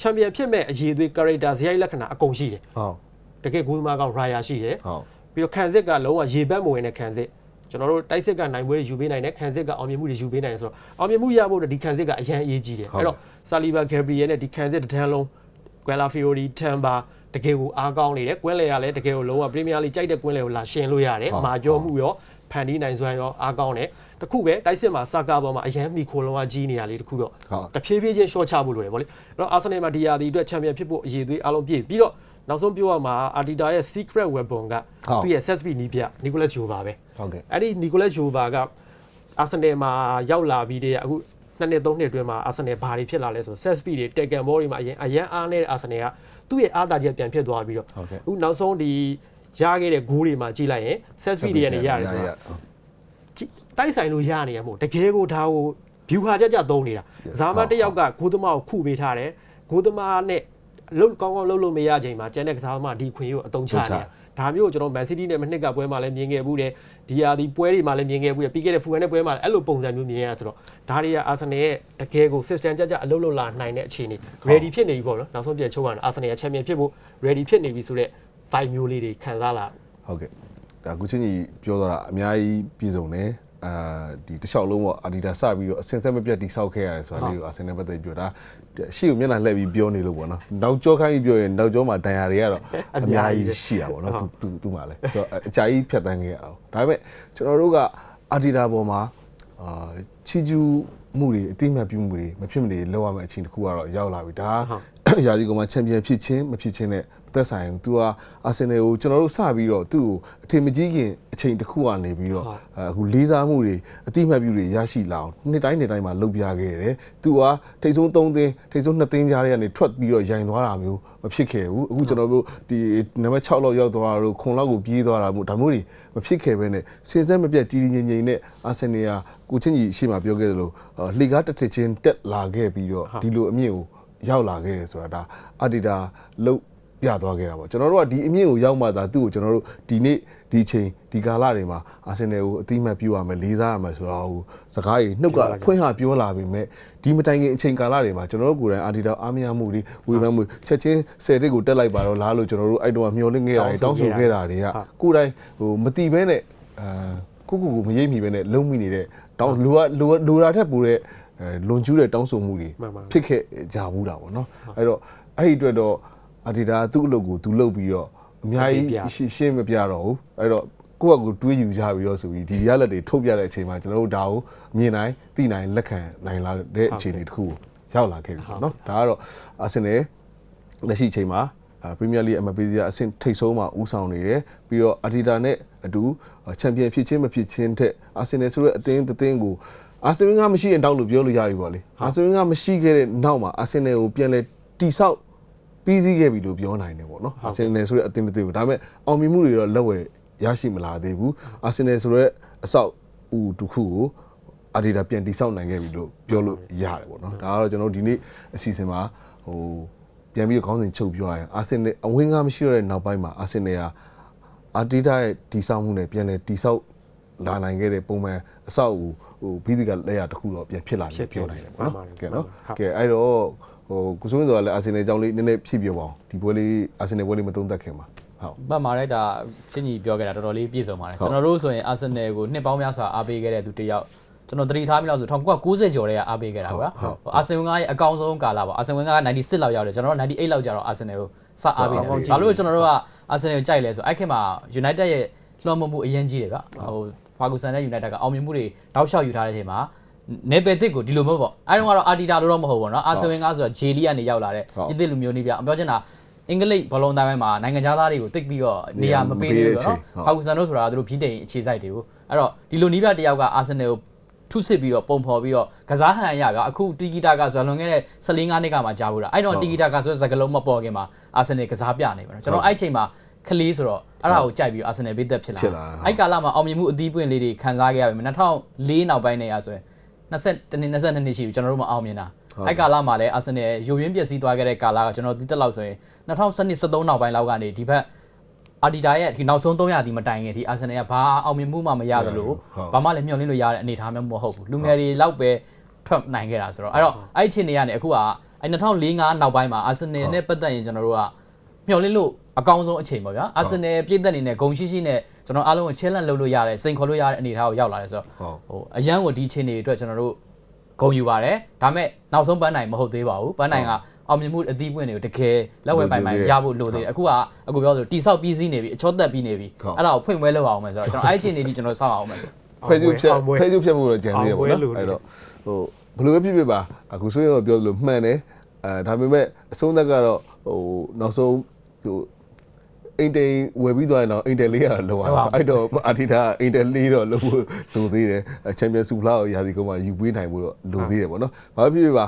ချန်ပီယံဖြစ်မဲ့အရေးသွေး character ဇယိုက်လက္ခဏာအကုန်ရှိတယ်ဟုတ် တကယ်ဂိုးသမားကောင်း Raya ရှိတယ်ဟုတ်ပြီးတော့ခံစစ်ကလုံးဝရေဘက်မဝင်တဲ့ခံစစ်ကျွန်တော်တို့တိုက်စစ်ကနိုင်ပွဲတွေယူပေးနိုင်တယ်ခံစစ်ကအောင်မြင်မှုတွေယူပေးနိုင်တယ်ဆိုတော့အောင်မြင်မှုရဖို့အတွက်ဒီခံစစ်ကအရန်အရေးကြီးတယ်အဲ့တော့ဆာလီဘာဂက်ဘရီယယ်နဲ့ဒီခံစစ်တစ်ထန်းလုံး Guella Fiori Tampa တကယ်ကိုအားကောင်းနေတယ်ကွင်းလေရလည်းတကယ်ကိုလုံးဝ Premier League ကြိုက်တဲ့ကွင်းလေကိုလာရှင်လို့ရတယ်မာကျော်မှုရောဖန်တီးနိုင်စွမ်းရောအားကောင်းတယ်တခုပဲတိုက်စစ်မှာစကားပေါ်မှာအရန်မီခိုလုံးကကြီးနေရလေတခုတော့ဟုတ်တဖြည်းဖြည်းချင်း short ချဖို့လိုတယ်ဗောလေအဲ့တော့ Arsenal မှာဒီယာဒီအတွက်ချန်ပီယံဖြစ်ဖို့အရေးသွေးအားလုံးပြည့်ပြီးတော့ နောက်ဆုံးပြောရမှာ Arteta ရဲ့ secret weapon ကဟုတ်သူ့ရဲ့ SSB နီးပြ Nicolas Jova ပဲဟုတ်ကဲ့အဲ့ဒီ Nicolas Jova က Arsenal မှာရောက်လာပြီးတဲ့အခုနှစ်နှစ်သုံးနှစ်အတွင်းမှာ Arsenal ဘာတွေဖြစ်လာလဲဆို set speed တွေ tackle ball တွေမှာအရင်အရင်အားနေတဲ့ Arsenal ကသူ့ရဲ့အားသာချက်ပြန်ဖြစ်သွားပြီးတော့ဟုတ်ကဲ့အခုနောက်ဆုံးဒီရခဲ့တဲ့ဂိုးတွေမှာကြည့်လိုက်ရင် set speed တွေကနေရတယ်ဆိုတာကြည့်တိုက်ဆိုင်လို့ရနေရမို့တကယ်ကိုဒါကို view ဟာကြကြသုံးနေတာဇာမတစ်ယောက်ကဂိုးသမားကိုခုပေးထားတယ်ဂိုးသမားနဲ့ လှုပ်ကောင်းကောင်းလှုပ်လို့မရချိန်မှာကျန်တဲ့ကစားသမားဒီခွင့်ကိုအတုံးချနေတာဒါမျိုးကိုကျွန်တော် Man City နဲ့မနှစ်ကပွဲမှာလည်းမြင်ခဲ့ဘူးတယ်ဒီဟာဒီပွဲတွေမှာလည်းမြင်ခဲ့ဘူးတယ်ပြီးခဲ့တဲ့ Fulham နဲ့ပွဲမှာလည်းအဲ့လိုပုံစံမျိုးမြင်ရတာဆိုတော့ဒါတွေက Arsenal ရဲ့တကယ်ကို system ကြကြအလုပ်လုပ်လာနိုင်တဲ့အခြေအနေ ready ဖြစ်နေပြီပေါ့နော်နောက်ဆုံးပြန်ချုပ်ရအောင် Arsenal ရဲ့ champion ဖြစ်ဖို့ ready ဖြစ်နေပြီဆိုတော့ vibe မျိုးလေးတွေခံစားလာဟုတ်ကဲ့ဒါကုချင်းကြီးပြောတော့တာအများကြီးပြည်စုံတယ် အာဒီတစ်လျှောက်လုံးပေါ့အာဒီတာစပြီးတော့အစင်ဆက်မပြတ်တိဆောက်ခဲ့ရတယ်ဆိုတာလေးကိုအာဆင်နယ်ပတ်သက်ပြီးပြောတာရှေ့ကိုမျက်နှာလှည့်ပြီးပြောနေလို့ပေါ့နော်နောက်ကြောခိုင်းပြီးပြောရင်နောက်ကြောမှာဒဏ်ရာတွေကတော့အများကြီးရှိတာပေါ့နော်သူသူသူမှလည်းဆိုတော့အကြာကြီးဖြတ်တန်းခဲ့ရအောင်ဒါပေမဲ့ကျွန်တော်တို့ကအာဒီတာပေါ်မှာအာချီကျူးမှုတွေအတိမတ်ပြုမှုတွေမဖြစ်မနေလောက်ရမယ့်အချိန်တစ်ခုကတော့ရောက်လာပြီဒါကရာဇီကောင်မှာချန်ပီယံဖြစ်ချင်းမဖြစ်ချင်းနဲ့ သက်ဆိုင်သူကအာဆင်နယ်ကိုကျွန်တော်တို့စပြီးတော့သူ့ကိုအထင်မကြီးခင်အချိန်တစ်ခုကနေပြီးတော့အခုလေးစားမှုတွေအတိမတ်ပြုတွေရရှိလာအောင်နှစ်တိုင်းနှစ်တိုင်းမှာလုပ်ပြခဲ့တယ်သူကထိတ်ဆုံး3သင်းထိတ်ဆုံး2သင်းကြားထဲကနေထွက်ပြီးတော့ရိုင်သွားတာမျိုးမဖြစ်ခဲ့ဘူးအခုကျွန်တော်တို့ဒီနံပါတ်6လောက်ရောက်သွားတာတို့ခွန်လောက်ကိုပြေးသွားတာမျိုးဒါမျိုးတွေမဖြစ်ခဲ့ဘဲနဲ့စင်စက်မပြတ်တည်တည်ငြိမ်ငြိမ်နဲ့အာဆင်နယ်ကကိုချင်းကြီးရှေ့မှာပြောခဲ့သလိုလှေကားတစ်ထစ်ချင်းတက်လာခဲ့ပြီးတော့ဒီလိုအမြင့်ကိုရောက်လာခဲ့တယ်ဆိုတာဒါအဒီတာလုတ် ပြသွားခဲ့တာပေါ့ကျွန်တော်တို့ကဒီအမြင့်ကိုရောက်မှသာသူ့ကိုကျွန်တော်တို့ဒီနေ့ဒီချိန်ဒီကာလတွေမှာအာဆင်နယ်ကိုအတိမတ်ပြုရမယ်လေးစားရမယ်ဆိုတော့ဟိုစကားကြီးနှုတ်ကဖွင့်ဟပြောလာပြီမဲ့ဒီမတိုင်ခင်အချိန်ကာလတွေမှာကျွန်တော်တို့ကိုယ်တိုင်အာဒီတာအားမရမှုတွေဝေဖန်မှုချက်ချင်းဆယ်တစ်ကိုတက်လိုက်ပါတော့လားလို့ကျွန်တော်တို့အဲ့တော့မျောလင့်ခဲ့တာတွေတောင်းဆိုခဲ့တာတွေကကိုယ်တိုင်ဟိုမတိဘဲနဲ့အာကိုကိုကိုမရိပ်မိဘဲနဲ့လုံးမိနေတဲ့တောင်းလူကလူလူရာထက်ပိုတဲ့အဲလွန်ကျူးတဲ့တောင်းဆိုမှုတွေမှန်ပါဖြစ်ခဲ့ကြဘူးတာပေါ့နော်အဲ့တော့အဲ့ဒီအတွက်တော့ အဒီတာသူ့အလုပ်ကိုသူလုပ်ပြီးတော့အများကြီးရှင်းရှင်းမပြတော့ဘူးအဲ့တော့ကိုယ့်အကူတွေးယူကြပြီးတော့ဆိုပြီးဒီရလက်တွေထုတ်ပြတဲ့အချိန်မှာကျွန်တော်တို့ဒါကိုမြင်နိုင်သိနိုင်လက်ခံနိုင်လာတဲ့အခြေအနေတစ်ခုကိုရောက်လာခဲ့ပြီပေါ့နော်ဒါကတော့အာဆင်နယ်လက်ရှိအချိန်မှာပရီးမီးယားလိအမပေးစရာအဆင့်ထိတ်ဆုံးမှာဦးဆောင်နေတယ်ပြီးတော့အာဒီတာနဲ့အတူချန်ပီယံဖြစ်ချင်းမဖြစ်ချင်းတဲ့အာဆင်နယ်ဆိုတဲ့အသင်းတစ်သင်းကိုအာဆင်နယ်ကမရှိရင်တောက်လို့ပြောလို့ရပြီပေါ့လေအာဆင်နယ်ကမရှိခဲ့တဲ့နောက်မှာအာဆင်နယ်ကိုပြန်လဲတိဆောက် ပြီးစီးခဲ့ပြီလို့ပြောနိုင်တယ်ပေါ့နော်အာဆင်နယ်ဆိုတဲ့အသင်းတစ်သင်းကိုဒါပေမဲ့အောင်မြင်မှုတွေတော့လက်ဝယ်ရရှိမလာသေးဘူးအာဆင်နယ်ဆိုတဲ့အဆောက်အဦတစ်ခုကိုအာဒီတာပြန်တိဆောက်နိုင်ခဲ့ပြီလို့ပြောလို့ရတယ်ပေါ့နော်ဒါကတော့ကျွန်တော်တို့ဒီနေ့အစီအစဉ်မှာဟိုပြန်ပြီးတော့ခေါင်းစဉ်ချုပ်ပြောရရင်အာဆင်နယ်အဝင်းကားမရှိတော့တဲ့နောက်ပိုင်းမှာအာဆင်နယ်ကအာဒီတာရဲ့တိဆောက်မှုနဲ့ပြန်လဲတိဆောက်လာနိုင်ခဲ့တဲ့ပုံမှန်အဆောက်အဦဟိုဘီဒီကလက်ရတစ်ခုတော့ပြန်ဖြစ်လာတယ်ပြောနိုင်တယ်ပေါ့နော်ကဲနော်ကဲအဲ့တော့ ဟိုကုစုံဆိုတာလည်းအာဆင်နယ်အကြောင်းလေးနည်းနည်းဖြစ်ပြပါအောင်ဒီပွဲလေးအာဆင်နယ်ပွဲလေးမသုံးသပ်ခင်ပါဟုတ်မှတ်ပါတယ်ဒါချင်းကြီးပြောခဲ့တာတော်တော်လေးပြည့်စုံပါတယ်ကျွန်တော်တို့ဆိုရင်အာဆင်နယ်ကိုနှစ်ပေါင်းများစွာအားပေးခဲ့တဲ့သူတစ်ယောက်ကျွန်တော်တတိထားမိလို့ဆို1990ကျော်တည်းကအားပေးခဲ့တာကွာအာဆင်ဝင်ကရဲ့အကောင်ဆုံးကာလပေါ့အာဆင်ဝင်က96လောက်ရောက်တယ်ကျွန်တော်တို့98လောက်ကျတော့အာဆင်နယ်ကိုစအားပေးတယ်ဘာလို့ကျွန်တော်တို့ကအာဆင်နယ်ကိုကြိုက်လဲဆိုအဲ့ခင်မှာ United ရဲ့လွှမ်းမိုးမှုအရင်ကြီးတယ်ဗျဟိုဖာဂူဆန်နဲ့ United ကအောင်မြင်မှုတွေတောက်လျှောက်ယူထားတဲ့အချိန်မှာ နေပယ်တစ်ကိုဒီလိုမျိုးပေါ့အဲ့တော့ကတော့အာတီတာလို့တော့မဟုတ်ဘူးเนาะအာဆင်ဝင်ကဆိုတော့ဂျေလီကနေရောက်လာတဲ့ပြည်သစ်လူမျိုးနေပြပြောချင်တာအင်္ဂလိပ်ဘလုံးတိုင်းပိုင်းမှာနိုင်ငံသားတွေကိုတိတ်ပြီးတော့နေရာမပေးသေးဘူးเนาะဖာဂူဆန်တို့ဆိုတာသူတို့ပြည်တိန်အခြေစိုက်တွေကိုအဲ့တော့ဒီလိုနီးပြတယောက်ကအာဆင်နယ်ကိုထုစစ်ပြီးတော့ပုံဖော်ပြီးတော့ကစားဟန်ရဗျာအခုတီဂီတာကဆိုလွန်ခဲ့တဲ့14၅နှစ်ကမှကြားဘူးလားအဲ့တော့တီဂီတာကဆိုတဲ့စကလုံးမပေါ်ခင်မှာအာဆင်နယ်ကစားပြနေပါတော့ကျွန်တော်အဲ့ချိန်မှာကလေးဆိုတော့အဲ့ဒါကိုကြိုက်ပြီးအာဆင်နယ်ဘေးသက်ဖြစ်လာအဲ့ကာလမှာအောင်မြင်မှုအသီးပွင့်လေးတွေခံစားခဲ့ရပြီ2004နောက်ပိုင်းနေရဆိုရင် 20တနည်း22နှစ်ရှိပြီကျွန်တော်တို့မအောင်မြင်တာအဲ့ကာလမှာလည်းအာဆင်နယ်ယိုယွင်းပျက်စီးသွားခဲ့တဲ့ကာလကကျွန်တော်ဒီတက်လောက်ဆိုရင်2012 13နောက်ပိုင်းလောက်ကနေဒီဘက်အာဒီတာရဲ့ဒီနောက်ဆုံး300ဒီမတိုင်ခင်ဒီအာဆင်နယ်ကဘာအောင်မြင်မှုမှမရသလိုဘာမှလည်းမျှော်လင့်လို့ရတဲ့အနေအထားမျိုးမဟုတ်ဘူးလူငယ်တွေလောက်ပဲထွက်နိုင်ခဲ့တာဆိုတော့အဲ့တော့အဲ့ဒီချိန်တွေကနေအခုကအဲ့2004နောက်ပိုင်းမှာအာဆင်နယ်နဲ့ပတ်သက်ရင်ကျွန်တော်တို့ကမျှော်လင့်လို့အကောင်းဆုံးအချိန်ပေါ့ဗျာအာဆင်နယ်ပြည်သက်နေနဲ့ဂုံရှိရှိနဲ့ ကျွန်တော်အားလုံးကိုချဲလန့်လုပ်လို့ရတယ်စိန်ခေါ်လို့ရတဲ့အနေအထားကိုရောက်လာတယ်ဆိုတော့ဟိုအရန်ကိုဒီချိန်တွေအတွက်ကျွန်တော်တို့ဂုံယူပါတယ်ဒါမဲ့နောက်ဆုံးပန်းနိုင်မဟုတ်သေးပါဘူးပန်းနိုင်ကအောင်မြင်မှုအသီးပွင့်တွေကိုတကယ်လက်ဝဲပိုင်ပိုင်ရဖို့လိုသေးတယ်အခုကအခုပြောသလိုတိဆောက်ပြီးစီးနေပြီအချောသက်ပြီးနေပြီအဲ့ဒါကိုဖွင့်ပွဲလုပ်အောင်မယ်ဆိုတော့ကျွန်တော်အဲ့ချင်းနေဒီကျွန်တော်စောင့်အောင်မယ်ဖဲကျူးဖြတ်အောင်ပွဲဖဲကျူးဖြတ်ဖို့တော့ကြံသေးရပေါ့အောင်ပွဲလို့နော်အဲ့တော့ဟိုဘယ်လိုပဲဖြစ်ဖြစ်ပါအခုဆိုရင်တော့ပြောသလိုမှန်တယ်အဲဒါပေမဲ့အဆုံးသက်ကတော့ဟိုနောက်ဆုံးဟို အင်တယ်ဝယ်ပြီးသွားရင်တော့အင်တယ်လေးရလုံးအောင်အဲ့တော့အာတီတာအင်တယ်လေးတော့လုံးဖို့လိုသေးတယ်ချန်ပီယံစုလောက်ရာသီကုန်းမှာယူပွေးနိုင်ဖို့တော့လိုသေးတယ်ပေါ့နော်ဘာဖြစ်ဖြစ်ပါ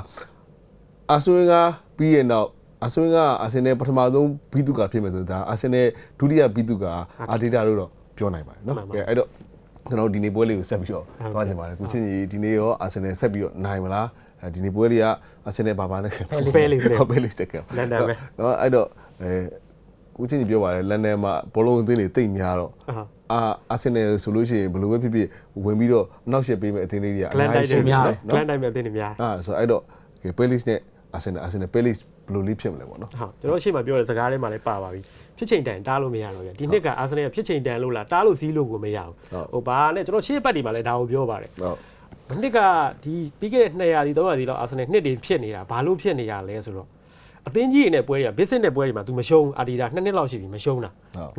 အာဆွင်ကပြီးရင်တော့အဆွေကအာဆင်နယ်ပထမဆုံးဘီသူကဖြစ်မယ်ဆိုတော့ဒါအာဆင်နယ်ဒုတိယဘီသူကအာဒီတာလို့တော့ပြောနိုင်ပါတယ်နော်အဲအဲ့တော့ကျွန်တော်ဒီနေ့ပွဲလေးကိုဆက်ပြီးတော့သွားချင်ပါတယ်ကိုချင်းကြီးဒီနေ့ရောအာဆင်နယ်ဆက်ပြီးတော့နိုင်မလားဒီနေ့ပွဲလေးကအာဆင်နယ်ဘာဘာနဲ့ပဲလေးပဲလေးပဲလေးတက်ကောလန်ဒန်ပဲနော်အဲ့တော့အဲ ကိုချင်းကြီးပြောပါတယ်လန်ဒန်မှာဘောလုံးအသင်းတွေတိတ်များတော့အာအာအာဆင်နယ်ဆိုလို့ရှိရင်ဘယ်လိုပဲဖြစ်ဖြစ်ဝင်ပြီးတော့အနောက်ရှက်ပေးမဲ့အသင်းလေးတွေကဂလန်တိုင်းရှိတွေတယ်များနော်ဂလန်တိုင်းပဲအတင်းနေများအာဆိုအဲ့တော့ပဲလစ်နဲ့အာဆင်နယ်အာဆင်နယ်ပဲလစ်ဘယ်လိုလေးဖြစ်မလဲပေါ့နော်ဟုတ်ကျွန်တော်ရှေ့မှာပြောတဲ့စကားထဲမှာလည်းပါပါပြီဖြစ်ချိန်တန်တားလို့မရတော့ဘူးဒီနှစ်ကအာဆင်နယ်ကဖြစ်ချိန်တန်လို့လားတားလို့စီးလို့ကိုမရဘူးဟိုဘာနဲ့ကျွန်တော်ရှေ့ဘက်ဒီမှာလည်းဒါကိုပြောပါတယ်ဟုတ်မနှစ်ကဒီပြီးခဲ့တဲ့200ဒီ300ဒီလောက်အာဆင်နယ်နှစ်တွေဖြစ်နေတာဘာလို့ဖြစ်နေရလဲဆိုတော့ အသင်းကြီးတွေနဲ့ပွဲတွေက business နဲ့ပွဲတွေမှာ तू မရှုံးအာဒီတာနှစ်နှစ်လောက်ရှိပြီမရှုံးတာ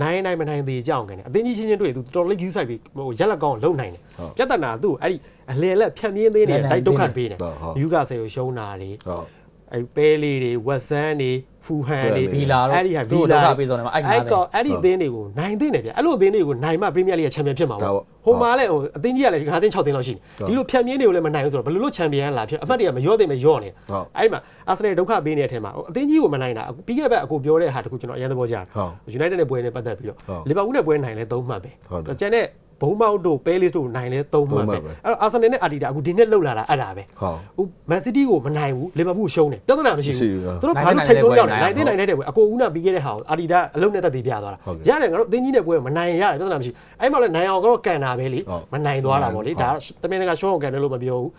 နိုင်နိုင်မနိုင်သေးကြောင်းကန်တယ်အသင်းကြီးချင်းချင်းတွေ့ तू တော်တော်လေး view ဆိုင်ပြီးဟိုရက်လက်ကောင်းလုံနိုင်တယ်ပြဿနာသူ့အဲ့ဒီအလေလက်ဖြတ်မြင်းသေးနေတဲ့တိုက်ဒုက္ခပေးတယ်ယူကဆယ်ကိုရှုံးတာတွေဟုတ် အဲပဲလေးတွေဝက်ဆန်းတွေဖူဟန်တွေဗီလာတို့အဲ့ဒီဟာသူ့ဗီကိုဒုလာက္ခပေးဆုံးတယ်မှာအဲ့ငါးအဲ့တယ်ကောင်အဲ့ဒီအသင်းတွေကိုနိုင်သိနေဗျအဲ့လိုအသင်းတွေကိုနိုင်မှပရီးမီးယားလိဂ်ချန်ပီယံဖြစ်မှာဒါပေါ့ပေါ့ဟိုမှာလည်းဟိုအသင်းကြီးကလည်း5သင်း6သင်းလောက်ရှိနေဒီလိုဖြတ်မြင်းတွေကိုလည်းမနိုင်ဘူးဆိုတော့ဘယ်လိုလုပ်ချန်ပီယံလာဖြစ်အဖက်တွေကမရော့သိမရော့နေဟုတ်အဲ့ဒီမှာအာဆင်နယ်ဒုက္ခပေးနေတဲ့အထက်မှာဟိုအသင်းကြီးကိုမနိုင်တာအခုပြီးခဲ့တဲ့ဘက်အကိုပြောတဲ့ဟာတခုကျွန်တော်အရင်သဘောကျတယ်ဟုတ် United နဲ့ပွဲနဲ့ပတ်သက်ပြီးတော့ဟုတ်လီဗာပူးနဲ့ပွဲနိုင်လဲ3မှတ်ပဲဟုတ်တယ်ကျန်တဲ့ ဘုံမောက်တို့ပဲလစ်တို့နိုင်လဲ3မှတ်ပဲသုံးမှတ်ပဲအဲ့တော့အာဆင်နယ်နဲ့အာဒီတာအခုဒီနှစ်လောက်လာတာအဲ့ဒါပဲဟုတ်ဟိုမန်စီးတီးကိုမနိုင်ဘူးလီဗာပူးရှုံးတယ်ပြဿနာမရှိမရှိဘူးဘူးသူတို့ဘာလို့ထိတ်ဆုံးရောက်နေနိုနိုင်င်တဲ့တဲ့နိုင်တဲ့ပွဲအကိုဦးနာပြီးခဲ့တဲ့ဟာကိုအာဒီတာအလုံးနဲ့တက်တည်ပြသွားတာဟုတ်ကဲ့ရတယ်ငါတို့အသင်းကြီးနဲ့ပွဲမနိုင်ရတယ်ပြဿနာမရှိအဲ့မှာလည်းနိုင်အောင်ကတော့ကန်တာပဲလေဟုတ်မနိုင်သွားတာပေါ့လေဟုတ်ဒါတမင်တကာရှုံးအောင်ကန်တယ်လို့မပြောဘူး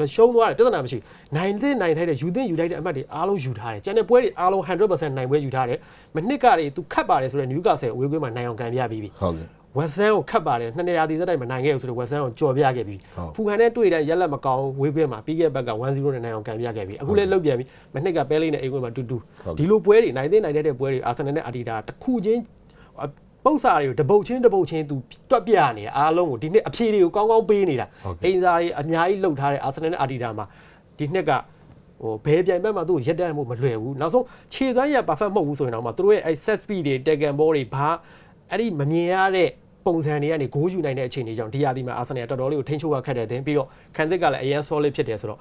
မရှုံးသွားတယ်ပြဿနာမရှိနိုင်တဲ့နိုင်ထိုက်တဲ့ယူတဲ့ယူထိုက်တဲ့အမှတ်တွေအားလုံးယူထားတယ်ကျန်တဲ့ပွဲတွေအားလုံး100%နိုင်ပွဲယူထားတယ်မနှစ်ကတွေသူခတ်ပါတယ်ဆိုတော့နယူကာဆယ်အဝေးကွင်းမှာနိုင်အောင်ကန်ပြပြီးပြီဟုတ်ကဲ့ ဝက်ဆန်ကိုခတ်ပါတယ်နှစ်နေရာဒီစက်တိုင်းမနိုင်ခဲ့ဘူးဆိုတော့ဝက်ဆန်ကိုကြော်ပြခဲ့ပြီဟုတ်ဖူဟန်နဲ့တွေ့တဲ့ရက်လက်မကောင်းဝေးကွင်းမှာပြီးခဲ့တဲ့ဘက်က1-0နဲ့နိုင်အောင်ကန်ပြခဲ့ပြီအခုလည်းလုတ်ပြန်ပြီမနှစ်ကပဲလေးနဲ့အိမ်ကွင်းမှာတူတူဟုတ်ကဲ့ဒီလိုပွဲတွေနိုင်တဲ့နိုင်တဲ့ပွဲတွေအာဆင်နယ်နဲ့အာဒီတာတစ်ခုချင်းပု္ပ္ပစာတွေကိုတပုတ်ချင်းတပုတ်ချင်းသူတွက်ပြနေတယ်အားလုံးကိုဒီနှစ်အဖြေတွေကိုကောင်းကောင်းပေးနေတာဟုတ်ကဲ့အိမ်စာတွေအများကြီးလှုပ်ထားတဲ့အာဆင်နယ်နဲ့အာဒီတာမှာဒီနှစ်ကဟိုဘဲပြိုင်ဘက်မှာသူ့ကိုရက်တန်းမှုမလွယ်ဘူးနောက်ဆုံးခြေစွမ်းရ perfect မဟုတ်ဘူးဆိုရင်တော့မှသူတို့ရဲ့အဲ set speed တွေ tackle ball တွေဘာအဲ့ဒီမမြင်ရတဲ့ ပုံစံတွေကနေဂိုးယူနိုင်တဲ့အခြေအနေကြောင့်ဒီရာသီမှာအာဆင်နယ်တော်တော်လေးကိုထိန်းချုပ်ရခက်တယ်တင်ပြီးတော့ခံစစ်ကလည်းအရင် solid ဖြစ်တယ်ဆိုတော့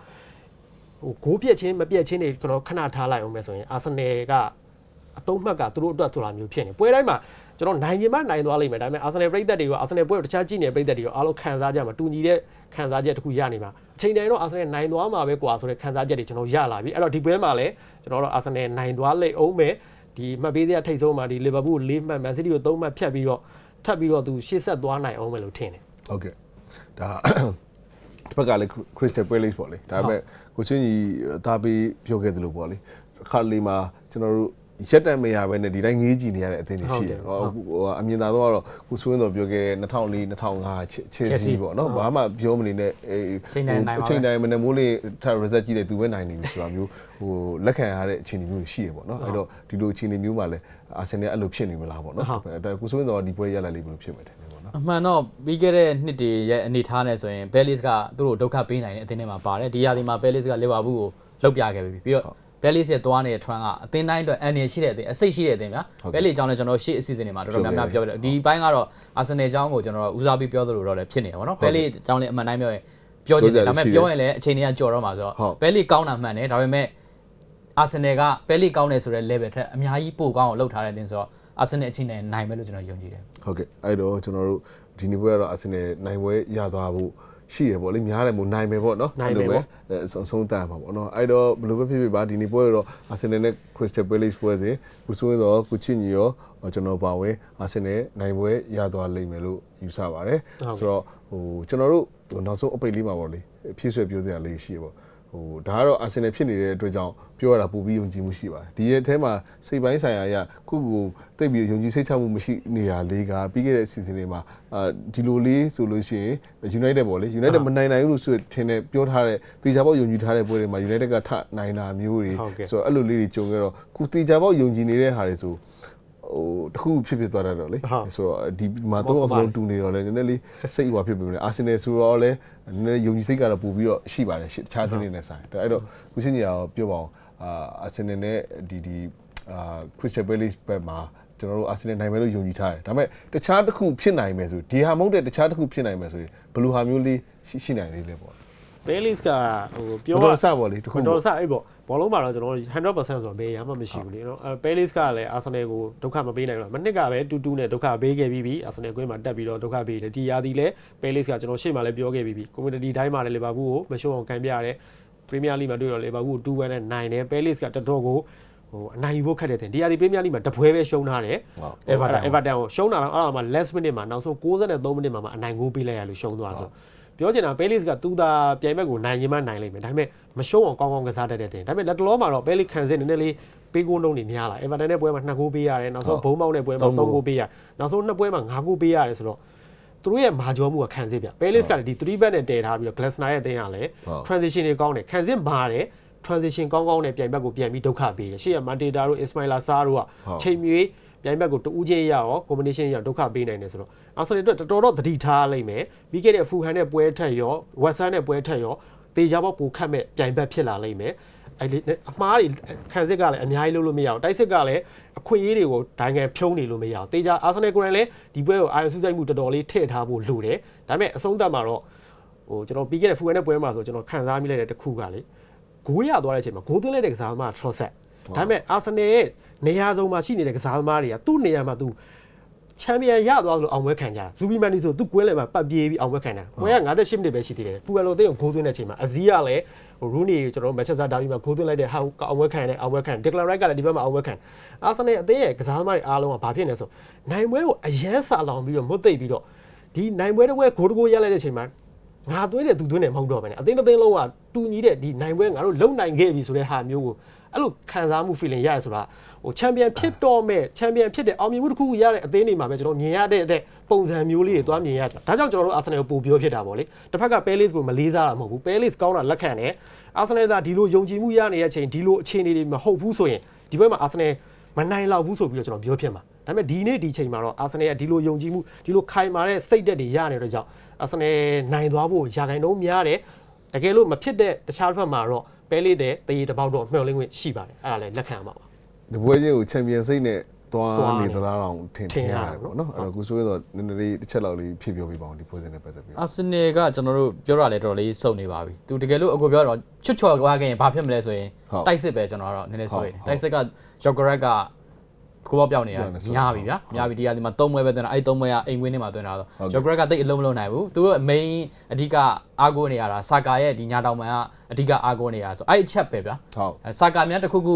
ဟိုဂိုးပြက်ချင်းမပြက်ချင်းတွေကျွန်တော်ခဏထားလိုက်အောင်မယ်ဆိုရင်အာဆင်နယ်ကအတုံးမှတ်ကသူတို့အတွက်ဆိုတာမျိုးဖြစ်နေပွဲတိုင်းမှာကျွန်တော်နိုင်ရင်မှနိုင်သွားလိမ့်မယ်ဒါပေမဲ့အာဆင်နယ်ပြည်သက်တွေကအာဆင်နယ်ပွဲကိုတခြားကြည့်နေတဲ့ပြည်သက်တွေကအားလုံးခံစားကြမှာတူညီတဲ့ခံစားချက်တစ်ခုရနေမှာအချိန်တိုင်းတော့အာဆင်နယ်နိုင်သွားမှာပဲကွာဆိုတဲ့ခံစားချက်တွေကျွန်တော်ရလာပြီအဲ့တော့ဒီပွဲမှာလည်းကျွန်တော်တို့အာဆင်နယ်နိုင်သွားလိမ့်အောင်မယ်ဒီမှတ်ပေးစရာထိတ်ဆုံးမှာဒီလီဗာပူး၄မှတ်မန်စီးတီးကို၃မှတ်ဖြတ်ပြီးတော့ ထပ်ပြီးတော့သူရှေ့ဆက်သွားနိုင်အောင်မယ်လို့ထင်တယ်ဟုတ်ကဲ့ဒါတစ်ဖက်ကလည်း Crystal Palace ပေါ့လေဒါပေမဲ့ကိုချင်းကြီးသားပေးပြောခဲ့သလိုပေါ့လေခါလေးမှာကျွန်တော်တို့ ရက်တံမရပဲနဲ့ဒီတိုင်းငေးကြည့်နေရတဲ့အသင်းတွေရှိတယ်ဟိုအမြင်သာတော့ကတော့ကိုဆွေးတော်ပြောခဲ့2004 2005ချယ်ဆီပေါ့နော်ဘာမှပြောမနေနဲ့အဲချိန်တိုင်းမနဲ့မိုးလေးထ result ကြည့်တယ်သူပဲနိုင်နေပြီဆိုတာမျိုးဟိုလက်ခံရတဲ့အခြေအနေမျိုးရှိရပေါ့နော်အဲ့တော့ဒီလိုအခြေအနေမျိုးမှာလည်းအာဆင်နယ်အဲ့လိုဖြစ်နေမလားပေါ့နော်အဲ့ကိုဆွေးတော်ဒီပွဲရလာလေးဘယ်လိုဖြစ်မယ်ထင်လဲပေါ့နော်အမှန်တော့ပြီးခဲ့တဲ့နှစ်တည်းရဲ့အနေထားနဲ့ဆိုရင် Bellis ကသူတို့ဒုက္ခပေးနိုင်တဲ့အသင်းထဲမှာပါတယ်ဒီရာသီမှာ Bellis ကလီဗာပူးကိုလှုပ်ပြခဲ့ပြီပြီးတော့ Bellis ရဲ့သွားနေတဲ့ trend ကအသင်းတိုင်းအတွက်အန်ရရှိတဲ့အသင်းအစိတ်ရှိတဲ့အသင်းဗျာ Bellis အကြောင်းလည်းကျွန်တော်ရှေ့အစီအစဉ်တွေမှာတော်တော်များများပြောပြတယ်ဒီဘိုင်းကတော့ Arsenal အကြောင်းကိုကျွန်တော်ဦးစားပေးပြောသလိုတော့လည်းဖြစ်နေတယ်ဗောနော် Bellis အကြောင်းလည်းအမှန်တိုင်းပြောရင်ပြောချင်တယ်ဒါပေမဲ့ပြောရင်လည်းအချိန်တွေကကြော်တော့မှာဆိုတော့ Bellis ကောင်းတာမှန်တယ်ဒါပေမဲ့ Arsenal က Bellis ကောင်းတယ်ဆိုတဲ့ level ထက်အများကြီးပိုကောင်းအောင်လှုပ်ထားတဲ့အသင်းဆိုတော့ Arsenal အချိန်နဲ့နိုင်မယ်လို့ကျွန်တော်ယုံကြည်တယ်ဟုတ်ကဲ့အဲ့တော့ကျွန်တော်တို့ဒီနေ့ပွဲကတော့အာဆင်နယ်နိုင်ပွဲရသွားဖို့ ရှိရပေါ့လေများတယ်မို့နိုင်မယ်ပေါ့နော်နိုင်မယ်ပေါ့အဲအဆုံးအဆုံးတန်ပါပေါ့နော်အဲ့တော့ဘယ်လိုပဲဖြစ်ဖြစ်ပါဒီနေ့ပွဲတော့အာဆင်နယ်နဲ့ Crystal Palace ပွဲစဉ်ကိုဆိုးတော့ကိုချစ်ညီရောကျွန်တော်ပါဝင်အာဆင်နယ်နိုင်ပွဲရသွားလိမ့်မယ်လို့ယူဆပါတယ်ဆိုတော့ဟိုကျွန်တော်တို့ဟိုနောက်ဆုံးအပိတ်လေးမှာပေါ့လေဖြည့်ဆွဲပြောစရာလေးရှိရပေါ့ ဟဟိုဒါကတော့အာဆင်နယ်ဖြစ်နေတဲ့အတွက်ကြောင့်ပြောရတာပိုပြီးယုံကြည်မှုရှိပါတယ်ဒီရဲ့အထဲမှာစိတ်ပိုင်းဆိုင်ရာအရခုကိုတိတ်ပြီးယုံကြည်စိတ်ချမှုမရှိနေတာလေးကပြီးခဲ့တဲ့ season တွေမှာအာဒီလိုလေးဆိုလို့ရှိရင် United ပေါ့လေ United မနိုင်နိုင်ဘူးလို့ဆိုထင်တယ်ပြောထားတဲ့တေချာပေါက်ယုံကြည်ထားတဲ့ပွဲတွေမှာ United ကထနိုင်တာမျိုးတွေဟုတ်ကဲ့ဆိုတော့အဲ့လိုလေးတွေကြုံခဲ့တော့ခုတေချာပေါက်ယုံကြည်နေတဲ့ဟာတွေဆို ဟိုတခုဖြစ်ဖြစ်သွားတတ်တော့လေဟုတ်ဆိုတော့ဒီမှာတော့အစလုံးတူနေတော့လေနည်းနည်းလေးစိတ်ဟွာဖြစ်ပြီလေအာဆင်နယ်ဆိုတော့လေနည်းနည်းယုံကြည်စိတ်ကတော့ပို့ပြီးတော့ရှိပါတယ်ရှေ့တခြားတင်းတွေနဲ့ဆိုင်အဲ့တော့ခုချင်းကြီးကတော့ပြောပါအောင်အာအာဆင်နယ်နဲ့ဒီဒီအာခရစ္စတယ်ဘယ်လစ်ဘက်မှာကျွန်တော်တို့အာဆင်နယ်နိုင်မယ်လို့ယုံကြည်ထားတယ်ဒါပေမဲ့တခြားတစ်ခုဖြစ်နိုင်မယ်ဆိုဒီဟာမဟုတ်တဲ့တခြားတစ်ခုဖြစ်နိုင်မယ်ဆိုရင်ဘယ်လိုဟာမျိုးလေးရှိရှိနိုင်သေးလဲပေါ့ Baileys ကဟိုပြောတော်တော်ဆပေါ့လေတစ်ခုတော်ပေါ့တော်ဆအဲ့ပေါ့ ဘောလုံးမှာတော့ကျွန်တော်တို့100%ဆိုတော့ဘယ်ရမှမရှိဘူးလေနော်အဲ Baileys ကလည်း Arsenal ကိုဒုက္ခမပေးနိုင်ဘူးမနစ်ကပဲတူတူနဲ့ဒုက္ခပေးခဲ့ပြီးပြီ Arsenal ကွင်းမှာတက်ပြီးတော့ဒုက္ခပေးတယ်ဒီရာသီလည်း Baileys ကကျွန်တော်ရှေ့မှာလည်းပြောခဲ့ပြီးပြီ community တိုင်းမှာလည်း Liverpool ကိုမရှုံအောင်ခံပြရတယ် Premier League မှာတွေ့တော့ Liverpool 2-1နဲ့နိုင်တယ် Baileys ကတော်တော်ကိုဟိုအနိုင်ယူဖို့ခက်တဲ့တင်ဒီရာသီ Premier League မှာတပွဲပဲရှုံးထားတယ်ဟုတ် Everton အဲ့ဒါ Everton ကိုရှုံးတာတော့အဲ့ဒါမှ last minute မှာနောက်ဆုံး63မိနစ်မှာမှအနိုင်ကိုပေးလိုက်ရလို့ရှုံးသွားဆို ပြောချင်တာ Palace ကသူသာပြိုင်ဘက်ကိုနိုင်ရင်မှနိုင်လိမ့်မယ်ဒါပေမဲ့မရှုံးအောင်ကောင်းကောင်းကစားတတ်တဲ့တင်ဒါပေမဲ့လက်တလောမှာတော့ Palace ခံစစ်နည်းနည်းလေးပေးကိုလုံးနေများလာ Everton နဲ့ပွဲမှာ2ဂိုးပေးရတယ်နောက်ဆုံးဘုံမောက်နဲ့ပွဲမှာ3ဂိုးပေးရနောက်ဆုံးနှစ်ပွဲမှာ5ဂိုးပေးရတယ်ဆိုတော့သူတို့ရဲ့မာကျော်မှုကခံစစ်ပြ Palace ကလည်းဒီ3 back နဲ့တည်ထားပြီးတော့ Glasner ရဲ့အသင်းကလည်း transition တွေကောင်းတယ်ခံစစ်မာတယ် transition ကောင်းကောင်းနဲ့ပြိုင်ဘက်ကိုပြန်ပြီးဒုက္ခပေးတယ်ရှေ့က Mateta တို့ Ismaila Sarr တို့ကချိန်မြွေး ပြိုင်ဘက်ကိုတူးချင်းရရော combination ရဒုက္ခပေးနိုင်တယ်ဆိုတော့ Arsenal အတွက်တော်တော်သတိထားလိုက်မယ်ပြီးခဲ့တဲ့ Fulham နဲ့ပွဲထက်ရော West Ham နဲ့ပွဲထက်ရောတေချာပေါက်ပိုခတ်မဲ့ပြိုင်ဘက်ဖြစ်လာလိမ့်မယ်အဲ့ဒီအမှားတွေခံစစ်ကလည်းအများကြီးလုပ်လို့မရအောင်တိုက်စစ်ကလည်းအခွင့်အရေးတွေကိုဒိုင်ငံဖြုံးနေလို့မရအောင်တေချာ Arsenal ကိုယ်တိုင်လည်းဒီပွဲကိုအာရုံစူးစိုက်မှုတော်တော်လေးထည့်ထားဖို့လိုတယ်ဒါပေမဲ့အဆုံးသတ်မှာတော့ဟိုကျွန်တော်ပြီးခဲ့တဲ့ Fulham နဲ့ပွဲမှာဆိုကျွန်တော်ခံစားမိလိုက်တဲ့တစ်ခုကလေဂိုးရသွားတဲ့အချိန်မှာဂိုးသွင်းလိုက်တဲ့ကစားသမား Trossard ဒါပေမဲ့ Arsenal ရဲ့ နေရာစုံမှာရှိနေတဲ့ကစားသမားတွေကသူ့နေရာမှာသူချန်ပီယံရသွားလို့အောင်ပွဲခံကြတာဇူဘီမန်နီဆိုသူ့ကွင်းလယ်မှာပတ်ပြေးပြီးအောင်ပွဲခံတာပွဲက58မိနစ်ပဲရှိသေးတယ်ပူဝယ်လိုသိအောင်ဂိုးသွင်းတဲ့အချိန်မှာအဇီးကလည်းဟိုရူနီကျွန်တော်တို့မန်ချက်စတာဒါဘီမှာဂိုးသွင်းလိုက်တဲ့ဟာအောင်ပွဲခံတယ်အောင်ပွဲခံဒက်ကလန်ရိုက်ကလည်းဒီဘက်မှာအောင်ပွဲခံအာဆင်နယ်အသင်းရဲ့ကစားသမားတွေအားလုံးကဘာဖြစ်နေလဲဆိုနိုင်ပွဲကိုအရန်စာလောင်ပြီးတော့မွတ်သိပ်ပြီးတော့ဒီနိုင်ပွဲတစ်ပွဲဂိုးတကိုးရလိုက်တဲ့အချိန်မှာငါသွင်းတယ်သူသွင်းတယ်မဟုတ်တော့ဘဲねအသင်းတစ်သင်းလုံးကတူညီတဲ့ဒီနိုင်ပွဲငါတို့လုံနိုင်ခဲ့ပြီဆိုတဲ့ဟာမျိုးကိုအဲ့လိုခံစားမှု feeling ရတယ်ဆိုတာ ဟိုချန်ပီယံဖြစ်တော့မဲ့ချန်ပီယံဖြစ်တဲ့အောင်မြင်မှုတစ်ခုခုရတဲ့အသင်းတွေမှာပဲကျွန်တော်မြင်ရတဲ့တဲ့ပုံစံမျိုးလေးတွေသွားမြင်ရတာဒါကြောင့်ကျွန်တော်တို့အာဆင်နယ်ကိုပိုပြောဖြစ်တာပေါ့လေတစ်ဖက်က Palace ကိုမလေးစားတာမဟုတ်ဘူး Palace ကောင်းတာလက်ခံတယ်အာဆင်နယ်ကဒီလိုယုံကြည်မှုရနေတဲ့အချိန်ဒီလိုအခြေအနေတွေမဟုတ်ဘူးဆိုရင်ဒီဘက်မှာအာဆင်နယ်မနိုင်လောက်ဘူးဆိုပြီးတော့ကျွန်တော်ပြောဖြစ်မှာဒါပေမဲ့ဒီနေ့ဒီချိန်မှာတော့အာဆင်နယ်ကဒီလိုယုံကြည်မှုဒီလိုခိုင်မာတဲ့စိတ်သက်တွေရနေတဲ့အတွက်ကြောင့်အာဆင်နယ်နိုင်သွားဖို့ရာခိုင်နှုန်းများတယ်တကယ်လို့မဖြစ်တဲ့တခြားတစ်ဖက်မှာတော့ပဲလေးတဲ့တရေတစ်ပေါက်တော့မျှော်လင့်ခွင့်ရှိပါတယ်အဲ့ဒါလည်းလက်ခံရမှာပါ ဒီပွဲချင်းကိုချန်ပီယံစိတ်နဲ့သွားသွားနေနေသလားတော့ထင်ထထင်င်ရရတာတယ်ပေါ့ပေါ့နော်အဲ့တော့ကိုဆိုရတော့နည်းနည်းလေးတစ်ချက်လောက်လေးဖြစ်ပြောပြပါအောင်ဒီပွဲစဉ်နဲ့ပတ်သက်ပြီးအာဆင်နယ်ကကျွန်တော်တို့ပြောတာလဲတော်တော်လေးစုံနေပါပြီသူတကယ်လို့အခုပြောတော့ချွတ်ချော်သွားခဲ့ရင်ဘာဖြစ်မလဲဆိုရင်ဟုတ်တိုက်စစ်ပဲကျွန်တော်ကတော့နည်းနည်းဆိုရင်ဟုတ်တိုက်စစ်ကဂျော့ဂရက်ကကိုပေါ့ပြောင်းနေရပြောင်းနေဆိုညာပြီဗျာညာပြီတရားဒီမှာ၃ပွဲပဲသွင်းတာအဲ့၃ပွဲကအိမ်ဝင်းထဲမှာသွင်းတာဆိုဟုတ်ကဲ့ဂျော့ဂရက်ကတိတ်အလုံးမလုံးနိုင်ဘူးသူတို့ main အဓိကအားကိုးနေရတာဆာကာရဲ့ဒီညာတောင်ပံကအဓိကအားကိုးနေရတာဆိုအဲ့အချက်ပဲဗျာဟုတ်အဲဆာကာများတစ်ခုခု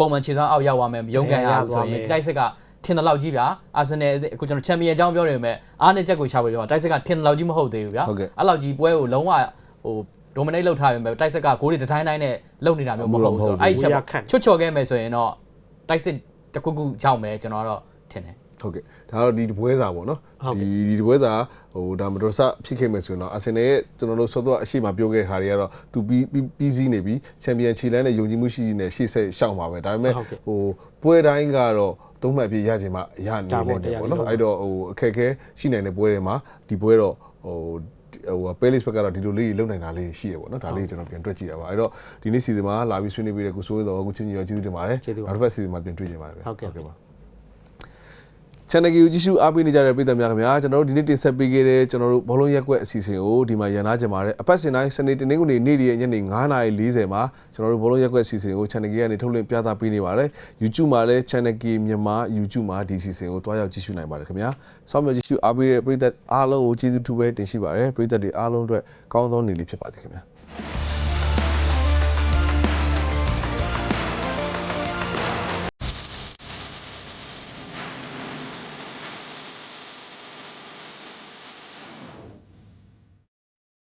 ပုံမှန်ခြေစွမ်းအောက်ရောက်သွားမယ်ရုံးကန်ရအောင်ဆိုရင်ရသွားမယ်တိုက်စစ်ကထင်တယ်လောက်ကြီးဗျာအာဆင်နယ်အခုကျွန်တော်ချန်ပီယံအကြောင်းပြောနေပေမဲ့အားနဲ့ချက်ကိုရှာဖို့ပြောတိုက်စစ်ကထင်တယ်လောက်ကြီးမဟုတ်သေးဘူးဗျာဟုတ်ကဲ့အဲ့လောက်ကြီးပွဲကိုလုံးဝဟိုဒိုမနိတ်လောက်ထားပေမဲ့တိုက်စစ်ကဂိုးတွေတစ်တိုင်းတိုင်းနဲ့လုံနေတာမျိုးမဟုတ်ဘူးဆိုတော့အဲ့ဒီချက်ပေါ့ချွတ်ချော်ခဲ့မယ်ဆိုရင်တော့တိုက်စစ်တစ်ခုခုရောက်မယ်ကျွန်တော်ကတော့ထင်တယ် ဟုတ်ကဲ့ဒါတော့ဒီပွဲစာပေါ့နော်ဟုတ်ကဲ့ဒီဒီပွဲစာဟိုဒါမတော်ဆဖြစ်ခဲ့မယ်ဆိုရင်တော့အာဆင်နယ်ရဲ့ကျွန်တော်တို့ဆော့တော့အရှိမပြောခဲ့တဲ့ခါတွေကတော့သူပြီးပြီးပြီးစီးနေပြီချန်ပီယံခြေလန်းနဲ့ယုံကြည်မှုရှိနေရှေ့ဆက်ရှောက်မှာပဲဒါပေမဲ့ဟုတ်ကဲ့ဟိုပွဲတိုင်းကတော့သုံးမှတ်ပြည့်ရခြင်းမှရနေဒါလိမ့်ပေါ့မယ်ပေါ့တရားနော်ကြီးအဲ့တော့ဟိုအခက်အခဲရှိနိုင်တဲ့ပွဲတွေမှာဒီပွဲတော့ဟိုဟိုပဲလစ်ဘက်ကတော့ဒီလိုလေးတွေလုံနိုင်တာလေးရှိရပေါ့နော်ဒါလေးကျွန်တော်ပြန်တွက်ကြည့်တာပါအဲ့တော့ဒီနေ့စီစဉ်မှာလာပြီးဆွေးနွေးပေးတဲ့ကိုစိုးရတော်ကိုချင်းကြီးရောကျေးဇူးတင်ပါတယ်ကျေးဇူးပါနောက်တစ်ပတ်စီစဉ်မှာပြန်တွေ့ကြပါမယ်ဗျာဟုတ်ကဲ့ပါ channel ကိုကြည့်ရှုအားပေးနေကြတဲ့ပရိသတ်များခင်ဗျာကျွန်တော်တို့ဒီနေ့တင်ဆက်ပေးခဲ့တဲ့ကျွန်တော်တို့ဘောလုံးရက်ကွက်အစီအစဉ်ကိုဒီမှာရန်နာကြပါတယ်အပတ်စဉ်တိုင်းစနေတနင်္ဂနွေနေ့ဒီရဲ့ညနေ9:40မှာကျွန်တော်တို့ဘောလုံးရက်ကွက်အစီအစဉ်ကို channel ကနေထုတ်လွှင့်ပြသပေးနေပါတယ် YouTube မှာလည်း channel မြန်မာ YouTube မှာဒီအစီအစဉ်ကိုတွားရောက်ကြည့်ရှုနိုင်ပါတယ်ခင်ဗျာစောင့်မျှော်ကြည့်ရှုအားပေးတဲ့ပရိသတ်အားလုံးကိုကျေးဇူးထူးပဲတင်ရှိပါတယ်ပရိသတ်တွေအားလုံးအတွက်ကောင်းသောနေ့လေးဖြစ်ပါစေခင်ဗျာ